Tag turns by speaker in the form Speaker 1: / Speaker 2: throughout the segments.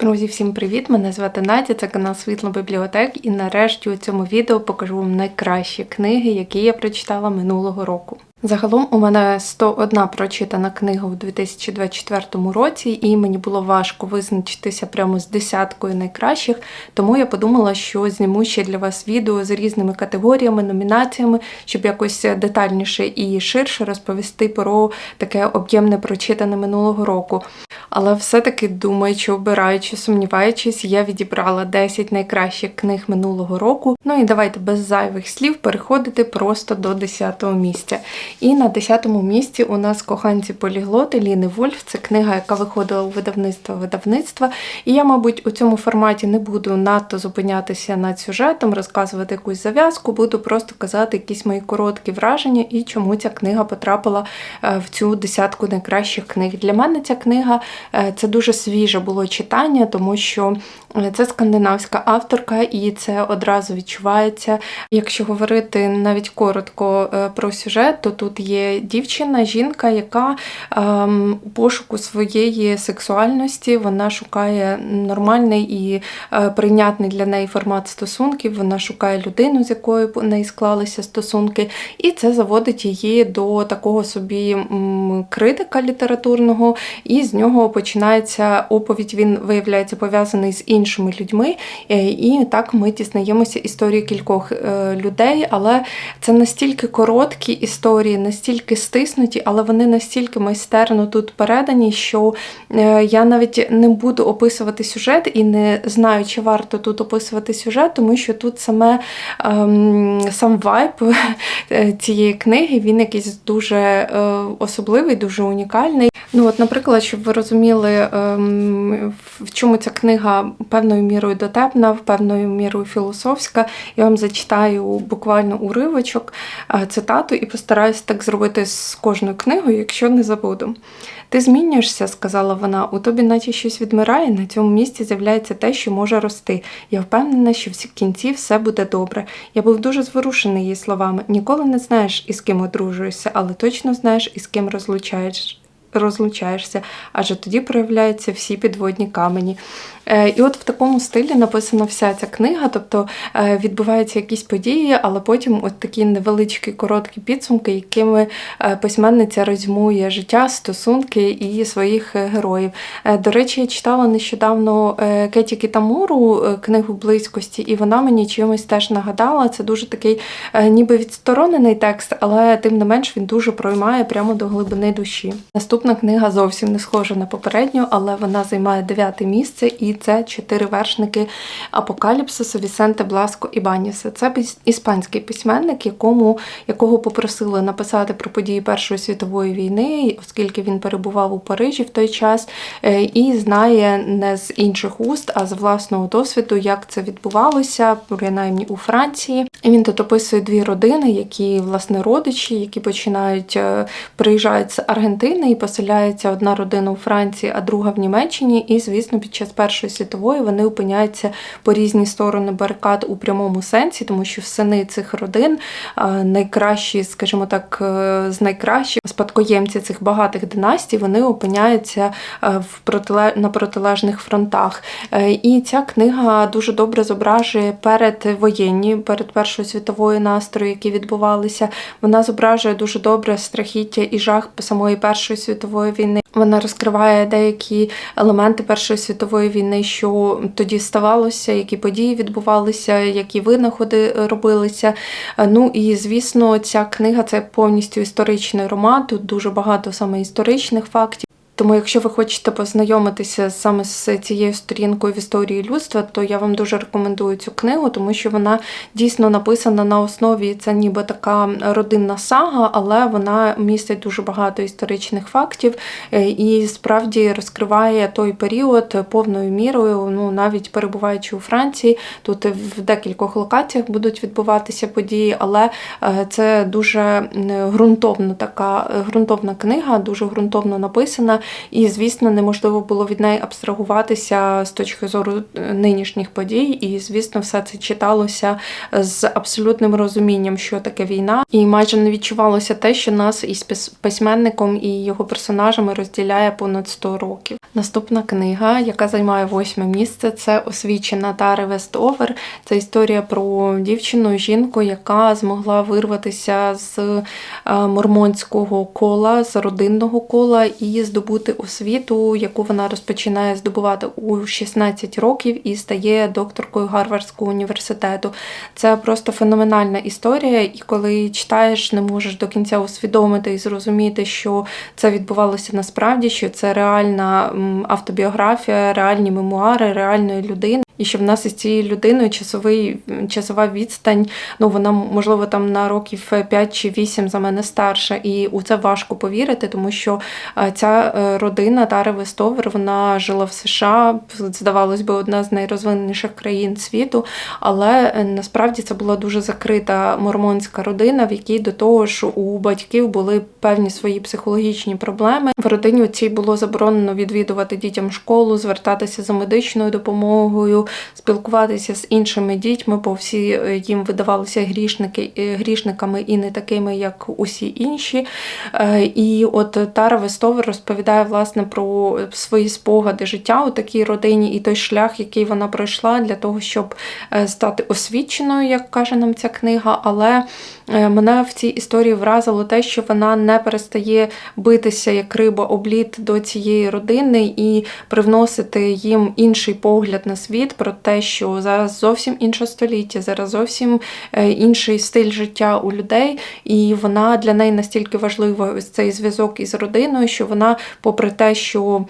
Speaker 1: Друзі, всім привіт! Мене звати Надя, це канал Світло Бібліотек, і нарешті у цьому відео покажу вам найкращі книги, які я прочитала минулого року. Загалом у мене 101 прочитана книга у 2024 році, і мені було важко визначитися прямо з десяткою найкращих, тому я подумала, що зніму ще для вас відео з різними категоріями, номінаціями, щоб якось детальніше і ширше розповісти про таке об'ємне прочитане минулого року. Але все-таки думаючи, обираючи, сумніваючись, я відібрала 10 найкращих книг минулого року. Ну і давайте без зайвих слів переходити просто до 10-го місця. І на 10-му місці у нас коханці поліглоти Ліни Вольф. Це книга, яка виходила у видавництво видавництва. І я, мабуть, у цьому форматі не буду надто зупинятися над сюжетом, розказувати якусь зав'язку, буду просто казати якісь мої короткі враження і чому ця книга потрапила е, в цю десятку найкращих книг. Для мене ця книга е, це дуже свіже було читання, тому що е, це скандинавська авторка, і це одразу відчувається. Якщо говорити навіть коротко про сюжет, то тут є дівчина, жінка, яка ем, у пошуку своєї сексуальності вона шукає нормальний і е, прийнятний для неї формат стосунків. Вона шукає людину, з якою у неї склалися стосунки, і це заводить її до такого собі критика літературного, і з нього починається оповідь. Він виявляється пов'язаний з іншими людьми. Е, І так ми дізнаємося історії кількох е, людей, але це настільки короткі історії, настільки стиснуті, але вони настільки майстерно тут передані, що е, я навіть не буду описувати сюжет і не знаю, чи варто тут описувати сюжет, тому що тут саме ем, сам вайб е, цієї книги він якийсь дуже е, особливий, дуже унікальний. Ну, от, наприклад, щоб ви розуміли, ем, в чому ця книга певною мірою дотепна, певною мірою філософська, я вам зачитаю буквально уривочок, цитату і постараюсь так зробити з кожною книгою, якщо не забуду. Ти змінюєшся, сказала вона, у тобі наче щось відмирає, на цьому місці з'являється те, що може рости. Я впевнена, що в кінці все буде добре. Я був дуже зворушений її словами. Ніколи не знаєш, із ким одружуєшся, але точно знаєш, із ким розлучаєш. Розлучаєшся, адже тоді проявляються всі підводні камені. Е, І от в такому стилі написана вся ця книга, тобто е, відбуваються якісь події, але потім от такі невеличкі короткі підсумки, якими е, письменниця розьмує життя, стосунки і своїх героїв. До речі, я читала нещодавно Кеті Кітамуру книгу близькості, і вона мені чимось теж нагадала. Це дуже такий ніби відсторонений текст, але тим не менш він дуже проймає прямо до глибини душі. Наступна книга зовсім не схожа на попередню, але вона займає дев'яте місце, і це чотири вершники Апокаліпсису Вісенте Бласко і Баніса. Це іспанський письменник, якому якого попросили написати про події Першої світової війни, оскільки він перебував у Парижі в той час е, і знає не з інших уст, а з власного досвіду, як це відбувалося, принаймні у Франції. І він тут описує дві родини, які власне родичі, які починають е, приїжджають з Аргентини і поселяється одна родина у Франції, а друга в Німеччині. І, звісно, під час Першої світової вони опиняються по різні сторони барикад у прямому сенсі, тому що сини цих родин найкращі, скажімо так, е, з найкращих спадкоємці цих багатих династій, вони опиняються е, в протиле... на протилежних фронтах. Е, І ця книга дуже добре зображує передвоєнні, перед Першою світовою настрої, які відбувалися. Вона зображує дуже добре страхіття і жах самої Першої світової війни. Вона розкриває деякі елементи Першої світової війни, що тоді ставалося, які події відбувалися, які винаходи робилися. Е, Ну і звісно, ця книга це повністю історичний роман. Тут дуже багато саме історичних фактів. Тому, якщо ви хочете познайомитися саме з цією сторінкою в історії людства, то я вам дуже рекомендую цю книгу, тому що вона дійсно написана на основі це ніби така родинна сага, але вона містить дуже багато історичних фактів е, і справді розкриває той період повною мірою. Ну навіть перебуваючи у Франції, тут в декількох локаціях будуть відбуватися події, але е, це дуже м, ґрунтовна така ґрунтовна книга, дуже ґрунтовно написана. І, звісно, неможливо було від неї абстрагуватися з точки зору е, нинішніх подій. І, звісно, все це читалося з абсолютним розумінням, що таке війна, і майже не відчувалося те, що нас із пис- письменником і його персонажами розділяє понад 100 років. Наступна книга, яка займає восьме місце, це освічена Тари Вестовер. Це історія про дівчину, жінку, яка змогла вирватися з е, мормонського кола, з родинного кола і здобути освіту, яку вона розпочинає здобувати у 16 років і стає докторкою Гарвардського університету. Це просто феноменальна історія, і коли читаєш, не можеш до кінця усвідомити і зрозуміти, що це відбувалося насправді, що це реальна автобіографія, реальні мемуари реальної людини. І що в нас із цією людиною часовий часова відстань, ну вона можливо там на років 5 чи 8 за мене старша, і у це важко повірити, тому що е, ця е, родина Тари Вестовер, вона жила в США, здавалось би, одна з найрозвиненіших країн світу, але е, насправді це була дуже закрита мормонська родина, в якій до того ж у батьків були певні свої психологічні проблеми. В родині цій було заборонено відвідувати дітям школу, звертатися за медичною допомогою, спілкуватися з іншими дітьми, бо всі е, їм видавалися грішники, е, грішниками і не такими, як усі інші. І от Тара Вестовер розповідає власне про свої спогади життя у такій родині і той шлях, який вона пройшла для того, щоб е, стати освіченою, як каже нам ця книга. Але е, мене в цій історії вразило те, що вона не перестає битися як риба об лід до цієї родини і привносити їм інший погляд на світ про те, що зараз зовсім інше століття, зараз зовсім е, інший стиль життя у людей, і вона для неї настільки важлива цей зв'язок із родиною, що вона, попри те, що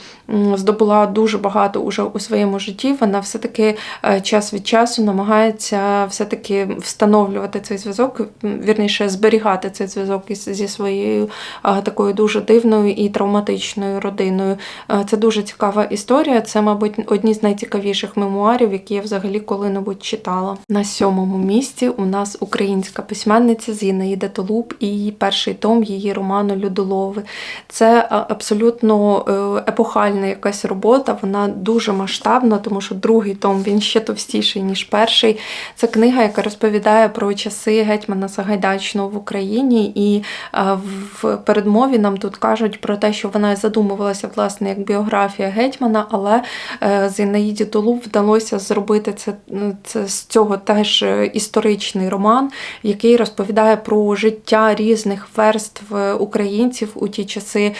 Speaker 1: здобула дуже багато уже у своєму житті, вона все-таки е, час від часу намагається все-таки встановлювати цей зв'язок, вірніше зберігати цей зв'язок зі своєю такою дуже дивною і травматичною родиною. Е, Це дуже цікава історія. Це, мабуть, одні з найцікавіших мемуарів, які я взагалі коли-небудь читала. На сьомому місці у нас українська письменниця Зінаїда Толуб і перший том її роману Людолови. Це а, абсолютно е, епохальна якась робота. Вона дуже масштабна, тому що другий том він ще товстіший ніж перший. Це книга, яка розповідає про часи гетьмана Сагайдачного в Україні, і е, в передмові нам тут кажуть про те, що вона задумувалася власне як біографія гетьмана, але е, Зінаїді Толуб вдалося зробити це, це з цього теж історичний роман, який розповідає про життя різних верств українців у ті часи,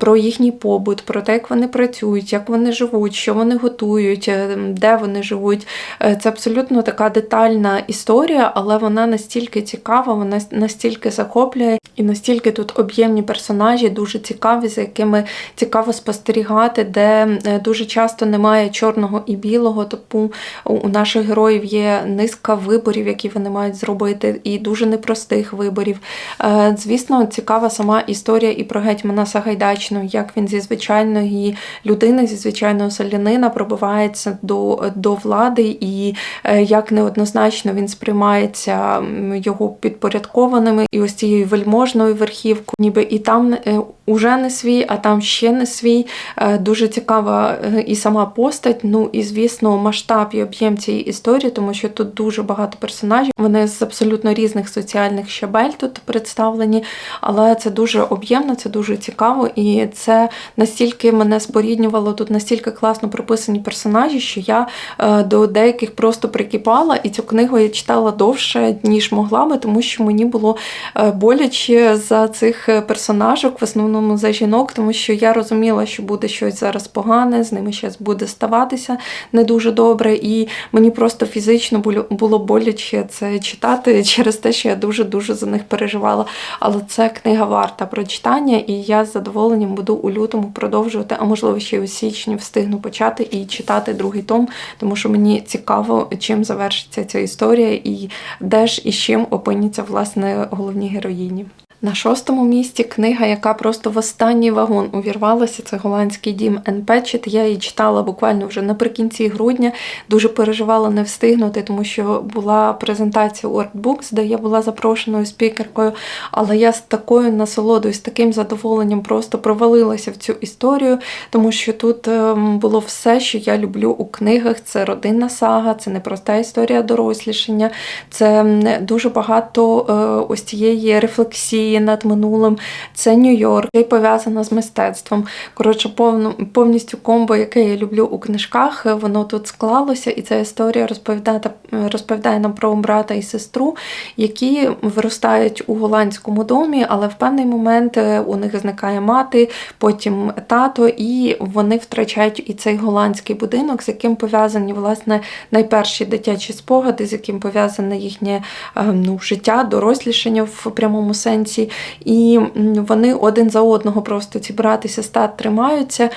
Speaker 1: про їхній побут, про те, як вони працюють, як вони живуть, що вони готують, е, де вони живуть. Е, Це абсолютно така детальна історія, але вона настільки цікава, вона настільки захоплює, і настільки тут об'ємні персонажі, дуже цікаві, за якими цікаво спостерігати, де е, дуже часто немає чорного і білого. Тому у наших героїв є низка виборів, які вони мають зробити, і дуже непростих виборів. Звісно, цікава сама історія і про гетьмана Сагайдачного, як він зі звичайної людини, зі звичайного селянина пробивається до, до влади, і е, як неоднозначно він сприймається його підпорядкованими, і ось цією вельможною верхівкою, ніби і там е, уже не свій, а там ще не свій. Е, Дуже цікава і сама постать. Ну і звісно, масштаб і об'єм цієї історії, тому що тут дуже багато персонажів. Вони з абсолютно різних соціальних щабель тут представлені, але це дуже об'ємно, це дуже цікаво, і це настільки мене споріднювало тут, настільки класно прописані персонажі, що я е, до деяких просто прикипала, і цю книгу я читала довше, ніж могла би, тому що мені було е, боляче за цих е, персонажок, в основному за жінок, тому що я розуміла, що буде щось зараз погане, з ними щось буде ставатися не дуже добре, і мені просто фізично було, боляче це читати через те, що я дуже дуже за них переживала. Але це книга варта прочитання, і я з задоволенням буду у лютому продовжувати, а можливо ще й у січні встигну почати і читати другий том, тому що мені цікаво, чим завершиться ця історія, і де ж і з чим опиняться власне головні героїні. На шостому місці книга, яка просто в останній вагон увірвалася. Це голландський дім Енпечет. Я її читала буквально вже наприкінці грудня. Дуже переживала не встигнути, тому що була презентація у Artbooks, де я була запрошеною спікеркою. Але я з такою насолодою, з таким задоволенням просто провалилася в цю історію, тому що тут ем, було все, що я люблю у книгах. Це родинна сага, це непроста історія дорослішання, це дуже багато е, ось цієї рефлексії над минулим. Це Нью-Йорк, і пов'язана з мистецтвом. Коротше, повністю комбо, яке я люблю у книжках, воно тут склалося, і ця історія розповідає, нам про брата і сестру, які виростають у голландському домі, але в певний момент е, у них зникає мати, потім тато, і вони втрачають і цей голландський будинок, з яким пов'язані власне найперші дитячі спогади, з яким пов'язане їхнє е, ну, життя, дорослішання в прямому сенсі. І вони один за одного просто ці брат і сестра тримаються.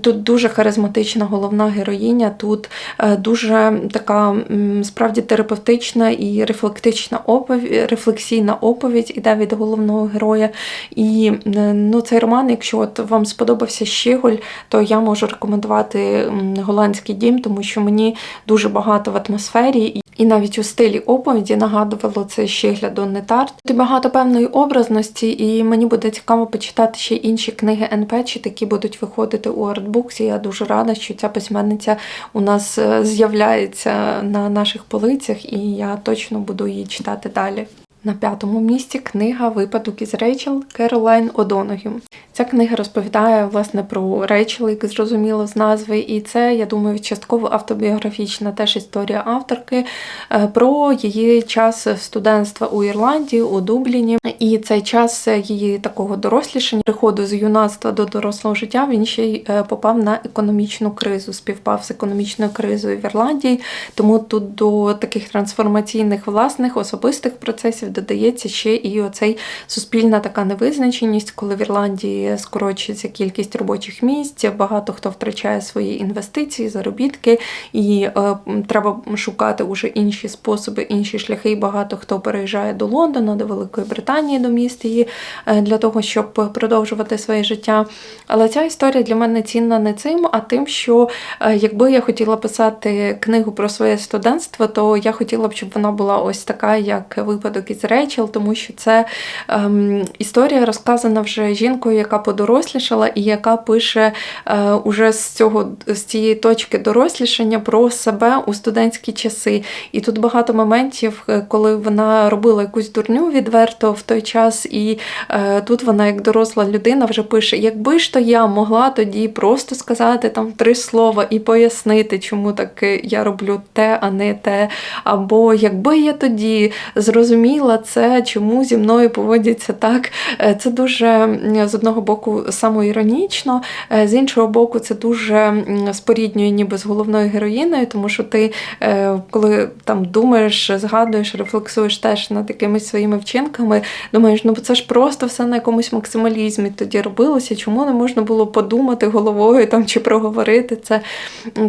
Speaker 1: Тут дуже харизматична головна героїня, тут е, дуже така справді терапевтична і рефлектична оповідь, рефлексійна оповідь іде від головного героя. І ну, цей роман, якщо от вам сподобався Щеголь, то я можу рекомендувати голландський дім, тому що мені дуже багато в атмосфері. і- навіть у стилі оповіді нагадувало це Щегля Донни Тарт. Тут багато певної образності, і мені буде цікаво почитати ще інші книги НП, чи будуть виходити у артбуксі. Я дуже рада, що ця письменниця у нас е, з'являється на наших полицях, і я точно буду її читати далі. На п'ятому місці книга Випадок із Рейчел Керолайн Одоногю. Ця книга розповідає власне про Рейчел, як зрозуміло з назви, і це, я думаю, частково автобіографічна теж історія авторки е, про її час студентства у Ірландії, у Дубліні. І цей час її такого дорослішання, приходу з юнацтва до дорослого життя, він ще й е, попав на економічну кризу, співпав з економічною кризою в Ірландії. Тому тут до таких трансформаційних власних особистих процесів додається ще і оцей суспільна така невизначеність, коли в Ірландії скорочується кількість робочих місць, багато хто втрачає свої інвестиції, заробітки, і е, треба шукати уже інші способи, інші шляхи. І багато хто переїжджає до Лондона, до Великої Британії, до міст її е, для того, щоб продовжувати своє життя. Але ця історія для мене цінна не цим, а тим, що е, якби я хотіла писати книгу про своє студентство, то я хотіла б, щоб вона була ось така, як випадок із Рейчел, тому що це ем, історія розказана вже жінкою, яка подорослішала і яка пише е, уже з цього з цієї точки дорослішання про себе у студентські часи. І тут багато моментів, е, коли вона робила якусь дурню відверто в той час, і е, тут вона, як доросла людина, вже пише: якби ж то я могла тоді просто сказати там три слова і пояснити, чому так я роблю те, а не те. Або якби я тоді зрозуміла це, чому зі мною поводяться так. Е, Це дуже з одного боку самоіронічно, е, з іншого боку, це дуже споріднює ніби з головною героїною, тому що ти, е, коли там думаєш, згадуєш, рефлексуєш теж над якимись своїми вчинками, думаєш, ну це ж просто все на якомусь максималізмі тоді робилося, чому не можна було подумати головою там чи проговорити це.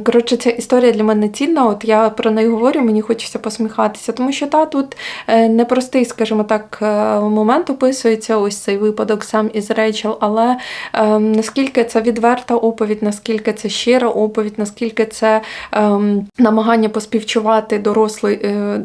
Speaker 1: Коротше, ця історія для мене цінна. От я про неї говорю, мені хочеться посміхатися, тому що та тут е, непростий, скажімо так, е, момент описується ось цей випадок сам із Рейчел, але е, наскільки це відверта оповідь, наскільки це щира оповідь, наскільки це е, намагання поспівчувати дорослий, е,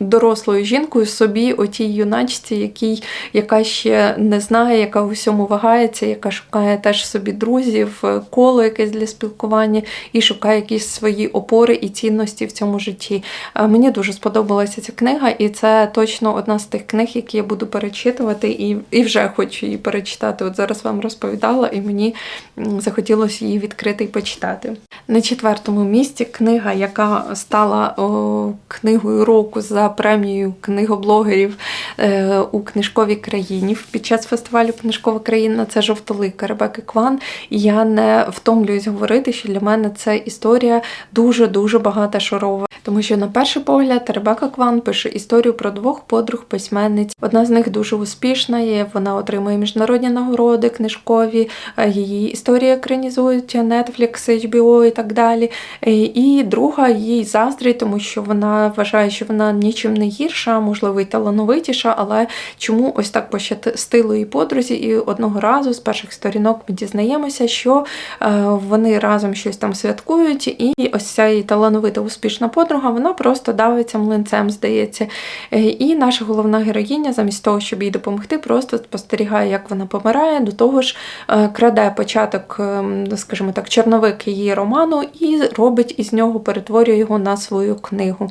Speaker 1: дорослою жінкою собі, отій юначці, якій, яка ще не знає, яка у всьому вагається, яка шукає теж собі друзів, е, коло якесь для спілкування і шукає якісь свої опори і цінності в цьому житті. Е, Мені дуже сподобалася ця книга, і це точно одна з тих книг, які я буду перечитувати, і, і вже хочу її перечитати. От зараз вам розповідала, і мені захотілося її відкрити і почитати. На четвертому місці книга, яка стала о, книгою року за премією книгоблогерів е, у книжковій країні під час фестивалю Книжкова країна це жовтолика Ребекки Кван. І я не втомлююсь говорити, що для мене це історія дуже дуже багата шарова. Тому що на перший погляд Ребека Кван пише історію про двох подруг письменниць. Одна з них дуже успішна, є, вона отримує міжнародні нагороди книжкові, е, її історії екранізують Netflix, HBO і так далі. Е, І друга їй заздрить, тому що вона вважає, що вона нічим не гірша, можливо, й талановитіша, але чому ось так пощастило її подрузі, і одного разу з перших сторінок ми дізнаємося, що е, вони разом щось там святкують, і ось ця її талановита успішна подруга, вона просто давиться млинцем, здається. Е, І наша головна героїня, замість того, щоб їй допомогти, просто спостерігає, як вона помирає, до того ж е, краде початок, ем, скажімо так, чорновик її роману і робить із нього, перетворює його на свою книгу.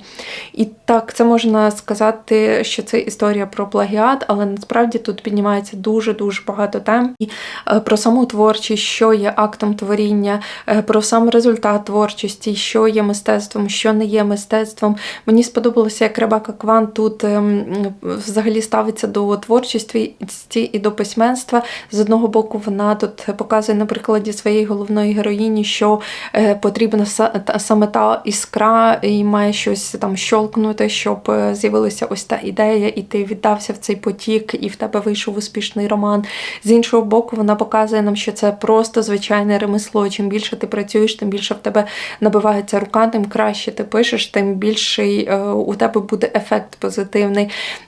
Speaker 1: І так, це можна сказати, що це історія про плагіат, але насправді тут піднімається дуже-дуже багато тем і е, про саму творчість, що є актом творіння, про сам результат творчості, що є мистецтвом, що не є мистецтвом. Мені сподобалося, як Ребека Кван тут ем, взагалі ставиться до творчості і до письменства. З одного боку, вона тут показує на прикладі своєї головної героїні, що е, потрібна саме та іскра, і має щось там щолкнути, щоб е, з'явилася ось та ідея, і ти віддався в цей потік, і в тебе вийшов успішний роман. З іншого боку, вона показує нам, що це просто звичайне ремесло. Чим більше ти працюєш, тим більше в тебе набивається рука, тим краще ти пишеш, тим більший е, у тебе буде ефект позитивний.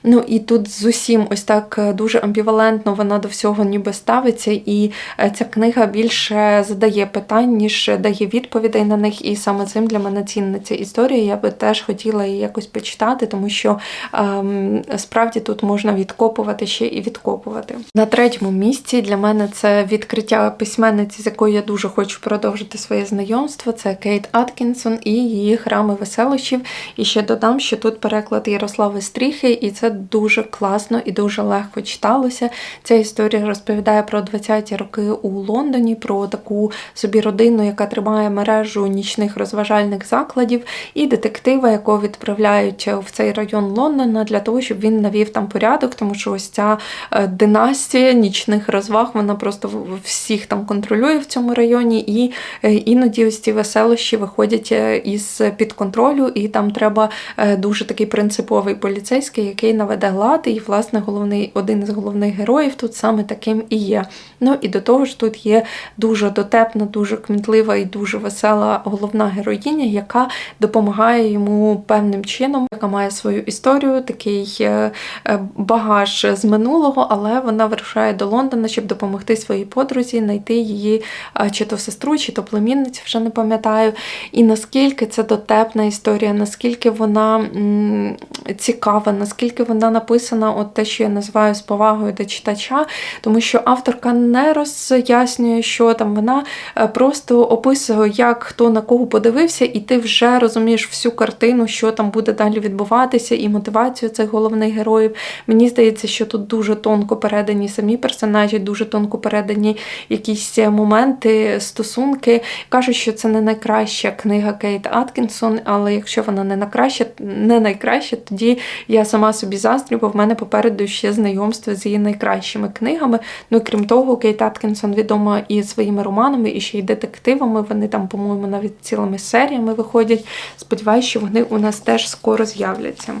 Speaker 1: Ну і тут з усім ось так е, дуже амбівалентно вона до всього ніби ставиться, і е, ця книга більше задає питань, ніж дає відповідей на них. І саме цим для мене цінна ця історія. Я би теж хотіла її якось почитати, тому що ем, справді тут можна відкопувати ще і відкопувати. На третьому місці для мене це відкриття письменниці, з якою я дуже хочу продовжити своє знайомство. Це Кейт Аткінсон і її храми веселощів. І ще додам, що тут переклад Ярослави Стріхи, і це дуже класно і дуже легко читалося. Ця історія розповідає про 20-ті роки у Лондоні, про таку собі родину, яка тримає мережу нічних розважальних закладів, і детектива, якого відправляють в цей район Лондона для того, щоб він навів там порядок, тому що ось ця е, династія нічних розваг, вона просто всіх там контролює в цьому районі, і е, іноді ось ці веселощі виходять е, із під контролю, і там треба дуже такий принциповий поліцейський, який наведе лад, і власне головний один із головних героїв тут саме таким і є. Ну і до того ж, тут є дуже дотепна, дуже кмітлива і дуже весела головна героїня, яка допомагає йому певним чином, яка має свою історію, такий е, е, багаж з минулого, але вона вирушає до Лондона, щоб допомогти своїй подрузі, знайти її е, чи то сестру, чи то племінницю, вже не пам'ятаю. І наскільки це дотепна історія, наскільки вона м, цікава, наскільки вона написана, от те, що я називаю з повагою до читача, тому що авторка не роз'яснює, що там вона е, просто описує, як хто на кого подивився, і ти вже розумієш всю картину, що там буде далі відбуватися, і мотивацію цих головних героїв. Мені здається, що тут дуже тонко передані самі персонажі, дуже тонко передані якісь моменти, стосунки. Кажуть, що це не найкраща книга Кейт Аткінсон, але якщо вона не найкраща, не найкраща, тоді я сама собі заздрю, бо в мене попереду ще знайомство з її найкращими книгами. Ну і крім того, Кейт Аткінсон відома і своїми романами, і ще й детективами. Вони там, по-моєму, навіть цілими серіями виходять. Сподіваюсь, що вони у нас теж скоро з'являться.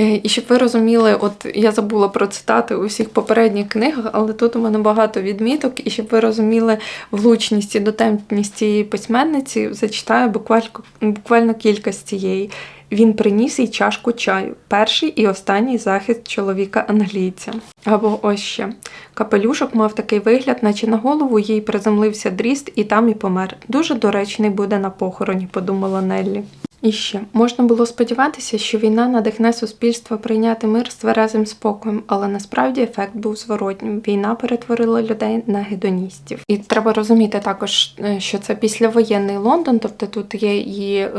Speaker 1: Е, І щоб ви розуміли, от я забула про цитати у всіх попередніх книгах, але тут у мене багато відміток, і щоб ви розуміли влучність і дотемність цієї письменниці, зачитаю буквально, буквально кілька з цієї. Він приніс їй чашку чаю, перший і останній захист чоловіка англійця. Або ось ще. Капелюшок мав такий вигляд, наче на голову їй приземлився дріст і там і помер. Дуже доречний буде на похороні, подумала Неллі. І ще можна було сподіватися, що війна надихне суспільство прийняти мир з тверезим спокоєм, але насправді ефект був зворотнім. Війна перетворила людей на гедоністів. І треба розуміти також, е, що це післявоєнний Лондон, тобто тут є і е,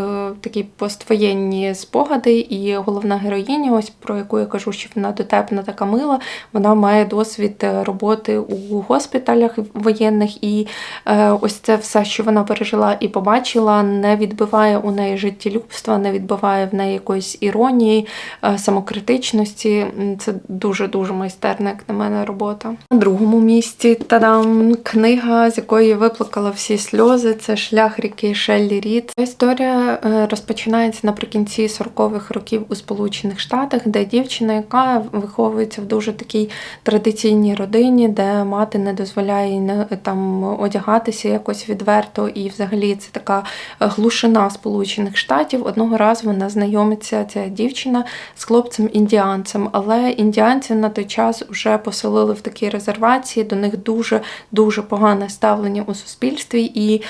Speaker 1: такі поствоєнні спогади, і головна героїня, ось про яку я кажу, що вона дотепна така мила. Вона має досвід е, роботи у госпіталях воєнних, і е, ось це все, що вона пережила і побачила, не відбиває у неї життєлюб самолюбства, не відбиває в неї якоїсь іронії, е, самокритичності. Це дуже-дуже майстерна, як на мене, робота. На другому місці тадам книга, з якої виплакала всі сльози. Це шлях ріки Шеллі Рід. Ця історія е, розпочинається наприкінці 40-х років у Сполучених Штатах, де дівчина, яка виховується в дуже такій традиційній родині, де мати не дозволяє там одягатися якось відверто, і взагалі це така глушина Сполучених Штатів. Одного разу вона знайомиться ця дівчина з хлопцем-індіанцем, але індіанці на той час вже поселили в такій резервації. До них дуже дуже погане ставлення у суспільстві, і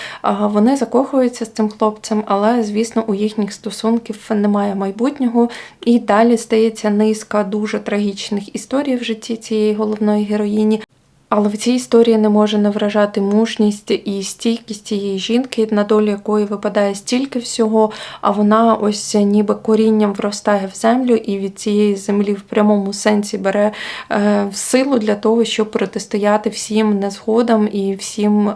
Speaker 1: вони закохуються з цим хлопцем, але звісно, у їхніх стосунків немає майбутнього. І далі стається низка дуже трагічних історій в житті цієї головної героїні. Але в цій історії не може не вражати мужність і стійкість цієї жінки, на долю якої випадає стільки всього, а вона ось ніби корінням вростає в землю і від цієї землі в прямому сенсі бере е, силу для того, щоб протистояти всім незгодам і всім е,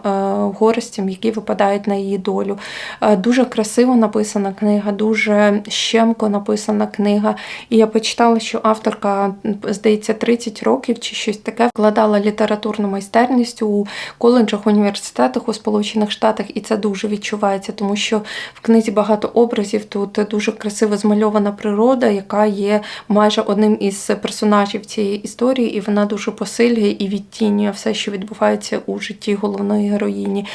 Speaker 1: горестям, які випадають на її долю. Е, дуже красиво написана книга, дуже щемко написана книга. І я почитала, що авторка, здається, 30 років чи щось таке вкладала літературну майстерність у коледжах, університетах у Сполучених Штатах, і це дуже відчувається, тому що в книзі багато образів. Тут дуже красиво змальована природа, яка є майже одним із персонажів цієї історії, і вона дуже посилює і відтінює все, що відбувається у житті головної героїні.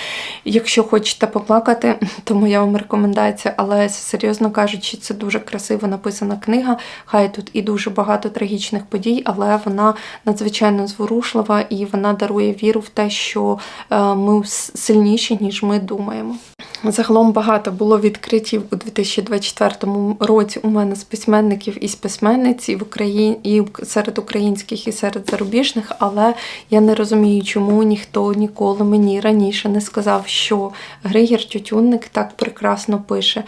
Speaker 1: Якщо хочете поплакати, то моя вам рекомендація, але серйозно кажучи, це дуже красиво написана книга. Хай тут і дуже багато трагічних подій, але вона надзвичайно зворушлива і вона дарує віру в те, що е, ми сильніші, ніж ми думаємо. Загалом багато було відкриттів у 2024 році у мене з письменників і з письменниць і в Україні і серед українських, і серед зарубіжних, але я не розумію, чому ніхто ніколи мені раніше не сказав, що Григір Тютюнник так прекрасно пише.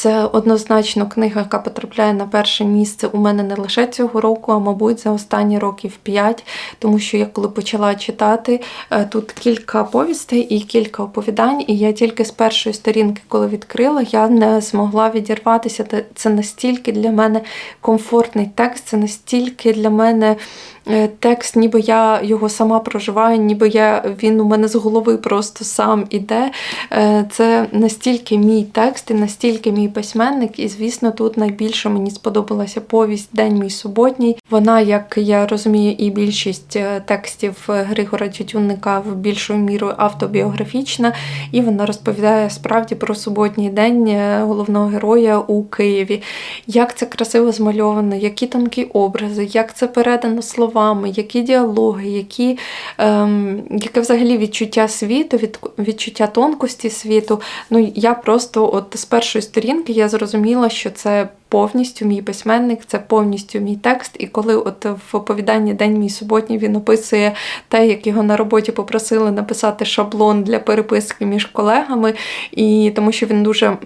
Speaker 1: Це однозначно книга, яка потрапляє на перше місце у мене не лише цього року, а мабуть за останні років п'ять. Тому що я коли почала читати, е, тут кілька повістей і кілька оповідань, і я тільки з першої сторінки, коли відкрила, я не змогла відірватися. Це настільки для мене комфортний текст, це настільки для мене. Е, Текст, ніби я його сама проживаю, ніби я він у мене з голови просто сам іде. Е, Це настільки мій текст і настільки мій письменник. І, звісно, тут найбільше мені сподобалася повість День мій суботній. Вона, як я розумію, і більшість е, текстів Григора Тютюнника в більшою мірою автобіографічна, і вона розповідає справді про суботній день головного героя у Києві. Як це красиво змальовано, які тонкі образи, як це передано словами, які діалоги, які, ем, яке взагалі відчуття світу, від, відчуття тонкості світу. Ну я просто от з першої сторінки я зрозуміла, що це. Повністю мій письменник, це повністю мій текст. І коли от в оповіданні День мій суботній він описує те, як його на роботі попросили написати шаблон для переписки між колегами, і тому що він дуже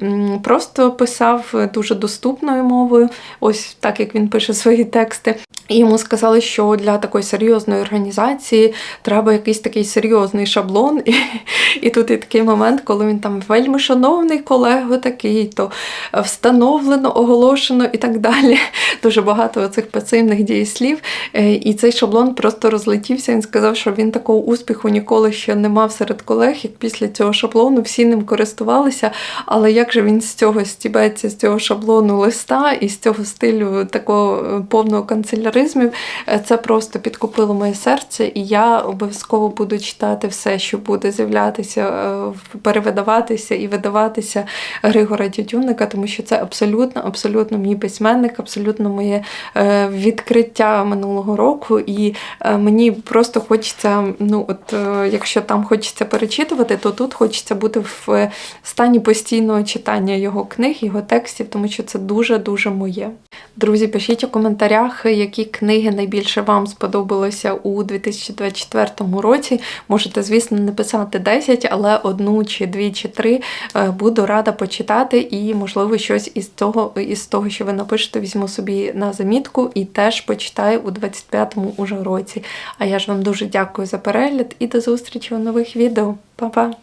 Speaker 1: просто писав дуже доступною мовою, ось так як він пише свої тексти. І йому сказали, що для такої серйозної організації треба якийсь такий серйозний шаблон. І, і тут є такий момент, коли він там вельми шановний колего такий, то встановлено, оголошено і так далі. Дуже багато оцих пасивних дієслів. Е, І цей шаблон просто розлетівся. Він сказав, що він такого успіху ніколи ще не мав серед колег, як після цього шаблону всі ним користувалися. Але як же він з цього стібеться, з цього шаблону листа і з цього стилю такого е, повного канцеляризмів, е, це просто підкупило моє серце, і я обов'язково буду читати все, що буде з'являтися, е, перевидаватися і видаватися Григора Тютюнника, тому що це абсолютно, абсолютно мій письменник, абсолютно моє е, відкриття минулого року. І мені просто хочеться, ну от якщо там хочеться перечитувати, то тут хочеться бути в стані постійного читання його книг, його текстів, тому що це дуже-дуже моє. Друзі, пишіть у коментарях, які книги найбільше вам сподобалося у 2024 році. Можете, звісно, не писати 10, але одну чи дві чи три е, буду рада почитати, і, можливо, щось із того, із того, що ви напишете, візьму собі на замітку і теж почитаю у 25-му уже році. А я ж вам дуже дякую за перегляд і до зустрічі у нових відео. Па-па!